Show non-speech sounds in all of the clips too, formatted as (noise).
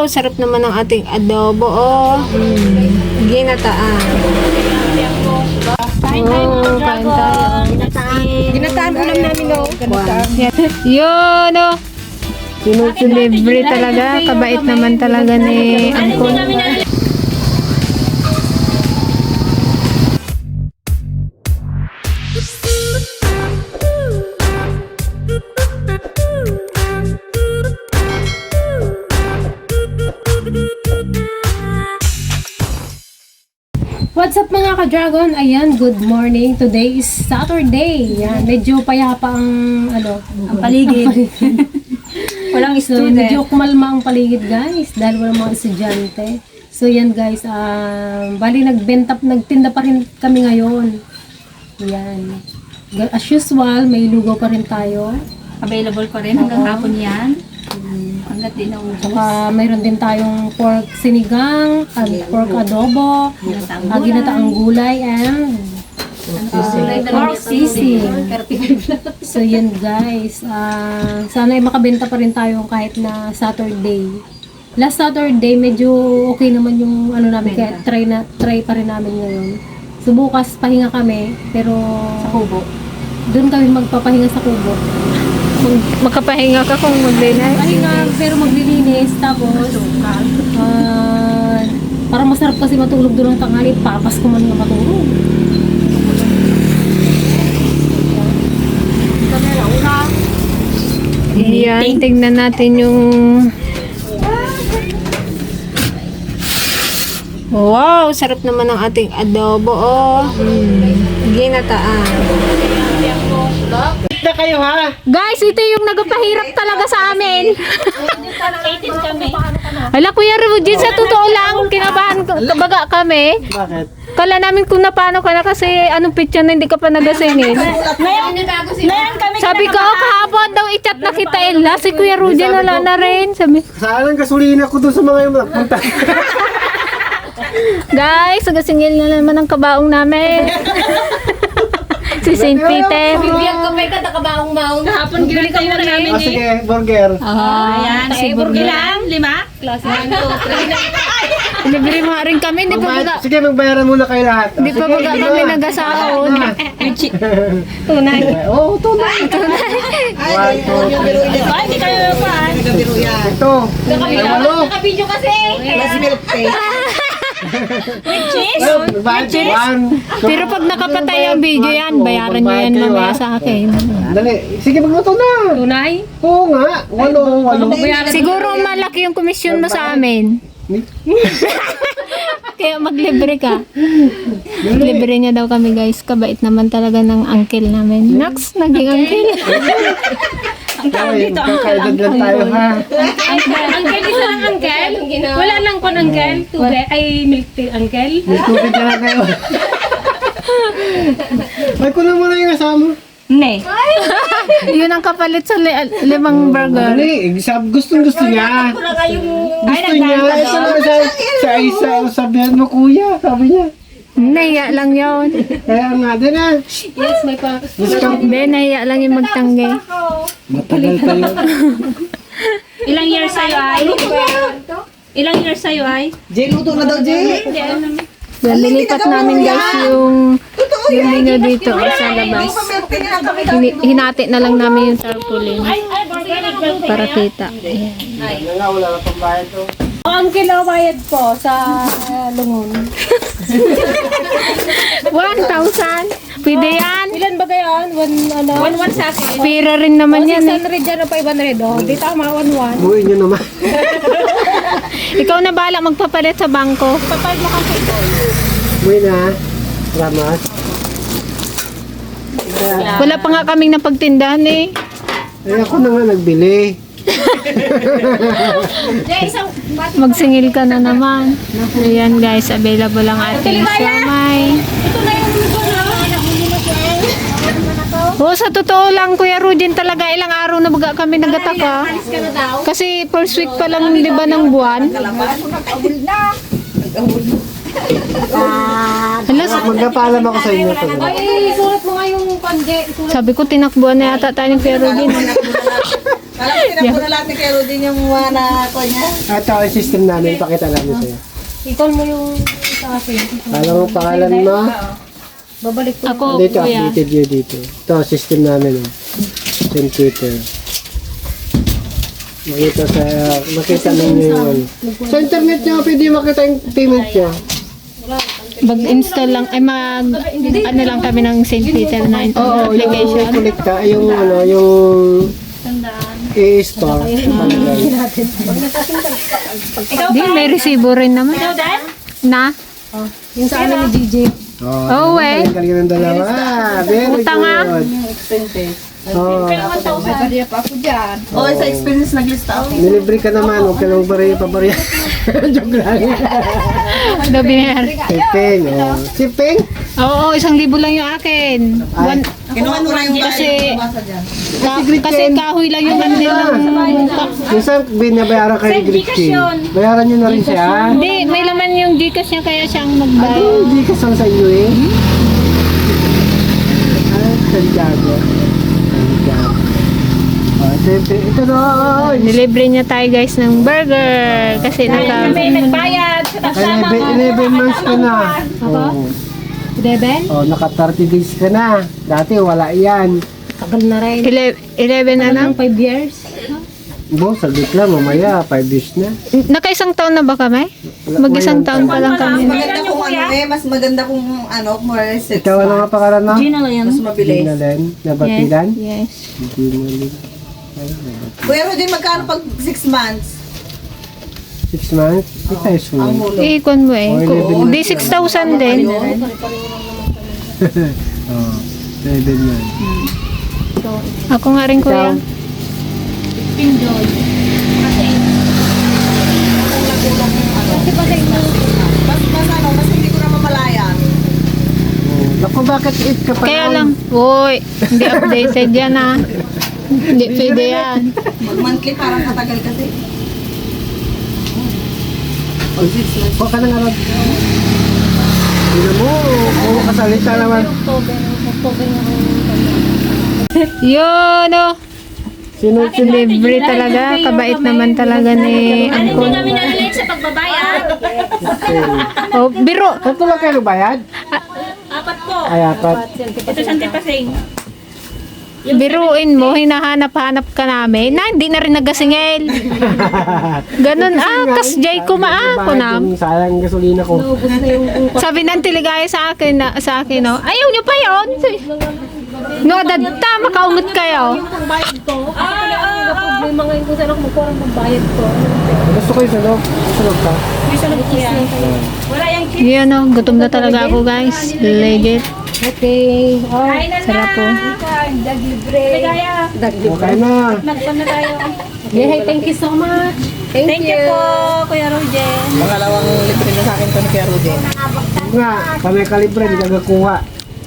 Oh, sarap naman ng ating adobo, oh. Mm, ginataan. Kain tayo mga dragon. Ginataan. Ginataan ulam namin, no? Ganataan. Yun, oh. Libre talaga. Kabait naman talaga ni Angkol. What's up mga ka-dragon? Ayan, good morning. Today is Saturday. Yan, medyo payapa ang ano, ang (laughs) paligid. Walang so, student. medyo kumalma ang paligid guys dahil walang mga estudyante. So yan guys, um, bali nagbenta, nagtinda pa rin kami ngayon. Yan. As usual, may lugaw pa rin tayo. Available pa rin hanggang hapon yan. Hanggat di naubos. Saka mayroon din tayong pork sinigang, at pork adobo, uh, ginataang gulay, and pork sisig. So yun guys, ah, sana ay makabenta pa rin tayo kahit na Saturday. Last Saturday medyo okay naman yung ano namin kaya try na try pa rin namin ngayon. So bukas pahinga kami pero Sa kubo. doon kami magpapahinga sa kubo. Magkapahinga ka kung maglinis. Pahinga pero maglilinis tapos ah, para masarap kasi matulog doon ng tanghali, papas ko man nga matulog. Yan, tignan natin yung... Wow, sarap naman ng ating adobo, oh. Mm, ginataan. Guys, ito yung nagpahirap talaga sa amin. (laughs) Ala, Kuya Rujin, sa totoo lang, kinabahan ko- kabaga kami. Bakit? Kala namin kung napano ka na kasi anong picture na hindi ka pa nagasingin. Sabi ko, oh, kahapon daw i-chat na kita Ella. Si Kuya Rujin wala na rin. Sabi, Saan ang gasolina ko doon sa mga yung nagpunta? (laughs) guys, nagasingil na naman ang kabaong namin. (laughs) si St. Peter. Kahapon ginili kayo na namin Ah, sige, burger. Ayan. Si Burger lang. Lima? Libre mo rin kami. Hindi pa Magbayad- baga, sige, magbayaran muna kayo lahat. hindi pa baga kami nagasahod. (laughs) Tunay. Oo, oh, tunay. (laughs) Three. Ay, hindi kayo pa. Ito. Walo. Nakabidyo kasi. With cheese? (laughs) Oh, Nagbayad. One, two. Pero pag nakapatay ang video yan, bayaran nyo yan mamaya sa akin. Dali. Sige, magluto na. Tunay? Oo nga. Walo, walo. Siguro malaki yung komisyon mo sa amin. (laughs) Kaya maglibre ka. Libre niya daw kami guys. Kabait naman talaga ng uncle namin. Nax, naging uncle. (laughs) Ay, kakaedad lang tayo ha. Uncle, isa lang uncle? Wala lang kon uncle? Tubig? Ay, milk tea uncle? May tubig na lang kayo. Ay, kulang mo na yung asama. Ne. Yun ang kapalit sa li- limang burger. Dali, sab gustong gusto niya. Gusto niya. Ito sa, sa isa, sabihan mo kuya, sabi niya. Nahiya lang yun. Kaya nga, din na. Yes, may pa. Hindi, nahiya lang yung magtanggi. Matagal pa yun. (laughs) Ilang years sa'yo ay? Ilang years sa'yo ay? Yan, nilipat namin guys yung yung menu dito sa labas. Hinati na lang namin yung tarpaulin para kita. Ayan. Wala na pang bayad to. Oh, uncle, oh, bayad po sa lungon. (laughs) 1,000. Pwede yan. Ilan ba gayon? One, ano? One one sa akin. Pira rin naman yan eh. 600 dyan o 500, oh. Di tama, 1-1. Buhay niyo naman. (laughs) Ikaw na bala magpapalit sa bangko. Buhay na. Salamat. Wala pa nga kaming napagtindahan eh. Eh, ako na nga nagbili. Magsingil ka na naman. Ayan guys, available ang ating siamay. Oo, sa totoo lang, Kuya Rudin, talaga ilang araw na baga kami nagataka. Kasi first week pa lang, di ba, ng buwan. Hala, Magpapaalam ako sa inyo. Ay, sulat mo nga yung. Sulat sabi ko, tinakbuhan na yata tayo ni Kuya Rudin. (laughs) Alam ko, tinapon na lahat ni Kero din yung mga na ko niya. Ito ang system namin, pakita namin sa'yo. I-call mo yung sa akin. Alam mo pangalan mo? Babalik ko. Ako, Dito, kuya. updated view dito. Ito, system namin. Oh. St. Peter. Makita sa, makita ninyo yun. Sa internet nyo, pwede makita yung payment nyo. Mag-install lang, ay mag, ano lang kami ng St. Peter na Oo, yung application. kolekta, yung ano, yung i-store. Di, may resibo rin naman. Na? Yung sa amin ni GJ. Oh, Oh, eh. Ang galing ng dalawa. Very Utang, ah. good. Oh, Oo, sa experience naglista ako. nilibre ka naman, huwag ka nang bari pabarya. (laughs) Joke lang. Dobiner. Si Peng, oh. Si Peng? Oo, isang libo lang yung akin. One, Kinuha ko na yung kasi, na, kasi kahoy lang yung hindi ng tax. Minsan binabayaran kayo ni Gretchen. Bayaran nyo na rin siya. Hindi, may laman yung Gcash niya kaya siya ang nagbayad. Ano yung Gcash lang sa inyo eh? Hmm? Ay, Santiago. Santiago. Oh, ah, ito na. Nilibre niya tayo guys ng burger kasi naka... Kami nagbayad. 11 months ka na. Oo. 11? Oh, naka 30 days ka na. Dati wala yan. Tagal na rin. 11 na lang? 5 years? Bo, saglit lang. Mamaya, 5 years na. Nakaisang taon na ba kami? Mag-isang taon pa lang kami. Maganda kung ano eh. Mas maganda kung ano, more than 6 Ikaw ano nga pangalan na? Gina Len. Mas mabilis. Gina Len. Nabatilan? Yes. yes. Gina Len. Kuya Rodin, magkano pag 6 months? 6 months? Ito Ang full. hulog. Ikon mo eh. (laughs) Oh, Di 6,000 din. Oh, 7 yan. Ako nga rin kuya. Mas, mas ano, mas hindi ko na mamalayan. Oh, Naku, bakit 8 ka pa Kaya lang, uy, hindi updated yan ah. Hindi pwede yan. Mag-monthly parang katagal kasi. Huwag ka nang alam. Hindi mo, kung kasalita naman. Yun oh. Sino, sino, Libre talaga. Kabait naman talaga ni Angkol. Kami nalilate sa pagbabayad. Oh, biro. Tatlo lang kayo bayad? Apat po. Ay, apat. Ito sa Antipasing. Biruin mo, hinahanap-hanap ka namin. Na, hindi na rin nagasingil. (laughs) Ganun ah, tas jay ko maako na. Yung Sayang gasolina ko. Sabi ng tiligaya sa akin, na, sa akin, no, ayaw nyo pa yun. No, dadta, makaungot kayo. Problema ngayon kung saan ako magbayad ko. Gusto ko yung sunog. Sunog ka. Wala yung. Yun, no, gutom na talaga ako, guys. Legit. Okay. Oh, Sarap po. Ligaya. Okay na. Magpan na tayo. yeah, thank you so much. Thank, Thank you po, Kuya Roger. Pangalawang libre na sa akin to ni Kuya Rodin. Nga, kami kalibre, hindi ka gakuha.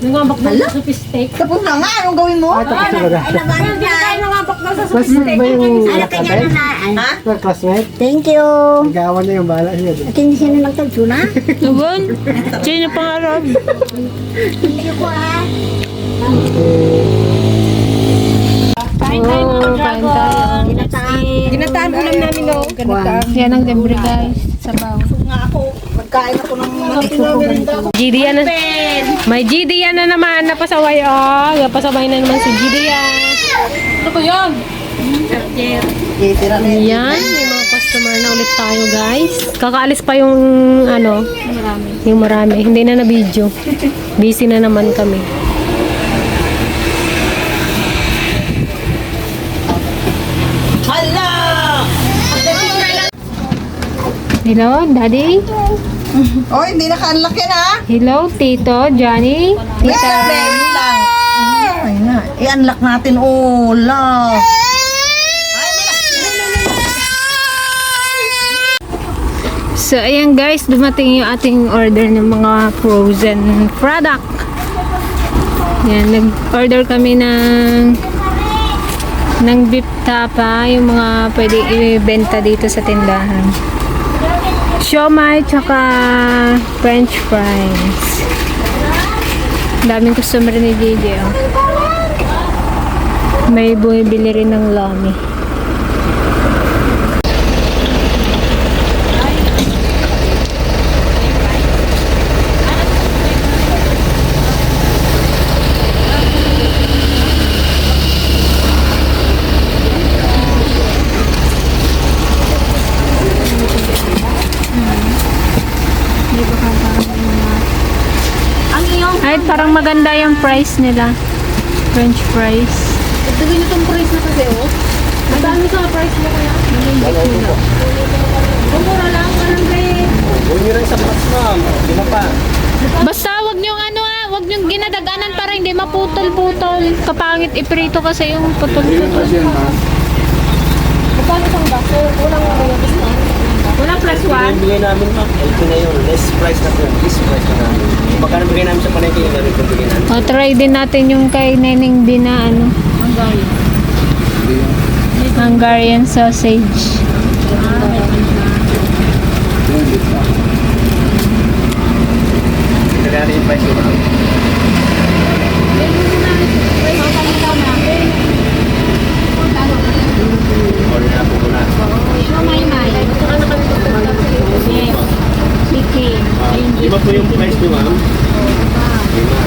Nangambak na sa fish steak. Tapos na nga, anong gawin mo? Ay, tapos na ba? Na Classmate ba yung nakabay? Ha? Na classmate? Thank you. Nagawa na yung bahala siya. At hindi siya na magtagsuna. Tugon? Sino pangarap? Kain tayo mga Oh, kain tayo. Ginataan ulam namin no. Yan ang libre, guys. Sabaw. Nga ako, magkain ako ng manik. GD yan na. May GD yan na naman. Napasaway oh. Napasaway na naman si GD yan. Ano yun. Yan. May mga customer na ulit tayo guys. Kakaalis pa yung ano. Yung marami. Hindi na na video. Busy na naman kami. Hala! Hello, Daddy? Oh, hindi naka-unlock yan ha? Hello, Tito, Johnny? Lang, wait na, i-unlock natin. Oh, la. So, ayan guys, dumating yung ating order ng mga frozen product. Yan, nag-order kami ng ng beef tapa, yung mga pwede ibenta dito sa tindahan. Siomay, tsaka french fries. Daming customer ni JJ, oh. May bumibili rin ng lami. Ay, parang maganda yung price nila. French fries. Dagdagan niyo itong price na kasi, oh. Madami sa price mo kaya. Mura lang, parang kay... Huwag niyo rin sa box, ma'am. Di ba pa? Basta wag niyong ano ah, wag niyong ginadaganan para hindi maputol-putol. Kapangit iprito kasi yung putol-putol. Magkano itong baso? Kulang na kayo gusto. Walang plus one. yung bigay namin, ma'am. Ito na yun. Less price na po yun. Less price na namin. Magkano bigay namin sa palengke yung namin kung bigay namin? O, try din natin yung kay Neneng B na ano. Hungarian sausage. Bigay natin yung price ko, ma'am. Order na po muna. Chicken. Ma'am, Di ba po yung price niyo, ma'am? Lima.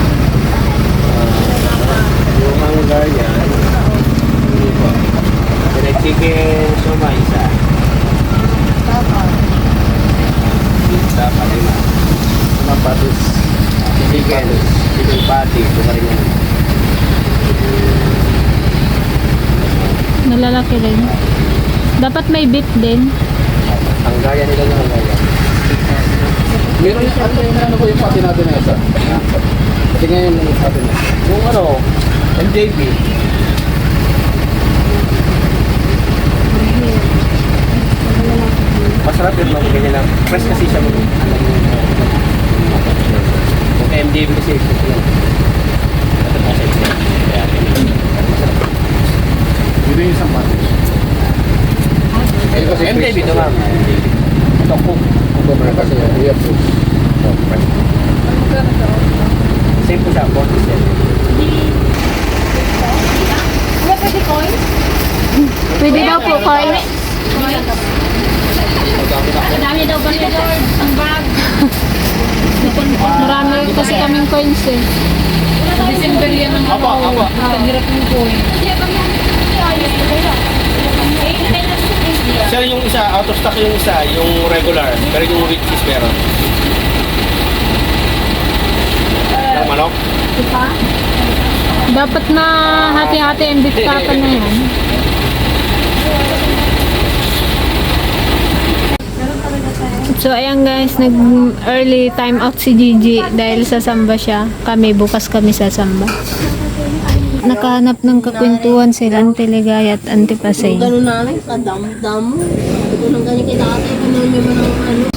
Ah, yung Hungarian, hindi po. Direct chicken, soma, isa. Tapa, lima. Mga patos. Chicken, chicken patty, ito pa rin yan. Nalalaki rin. Dapat may beef din. Hungarian nila yung Hungarian. Meron yung ano yung ano ko yung pati natin na isa. Kasi ngayon yung pati na. Yung ano, MJB. Masarap yun mga ganyan lang. Fresh kasi siya mga alam mo. Kay MJB kasi ito lang. Ito pa sa isa. Kaya. Masarap. Yun yung isang kasi MJB ito ma'am. Ito cook. Ito meron kasi kuya po. Same po siya, 47. Pwede daw po coins. Ang dami daw ba ni Lord? Ang bag. Marami kasi kaming coins eh. December yan ang Apa, apa. Ang hirap ng coin. Sir, yung isa, out of stock yung isa, yung regular. Pero yung cheese meron. Ang manok? Dapat na hati-hati ang tapa na yan. So ayan guys, nag early time out si Gigi dahil sa samba siya. Kami bukas kami sa samba. Nakahanap ng kakwentuhan sila Auntie Ligaya at Auntie Pasay. Ganun namin, kadam-dam. Ito nang ganyan kay dati, kinahin mo ng ano.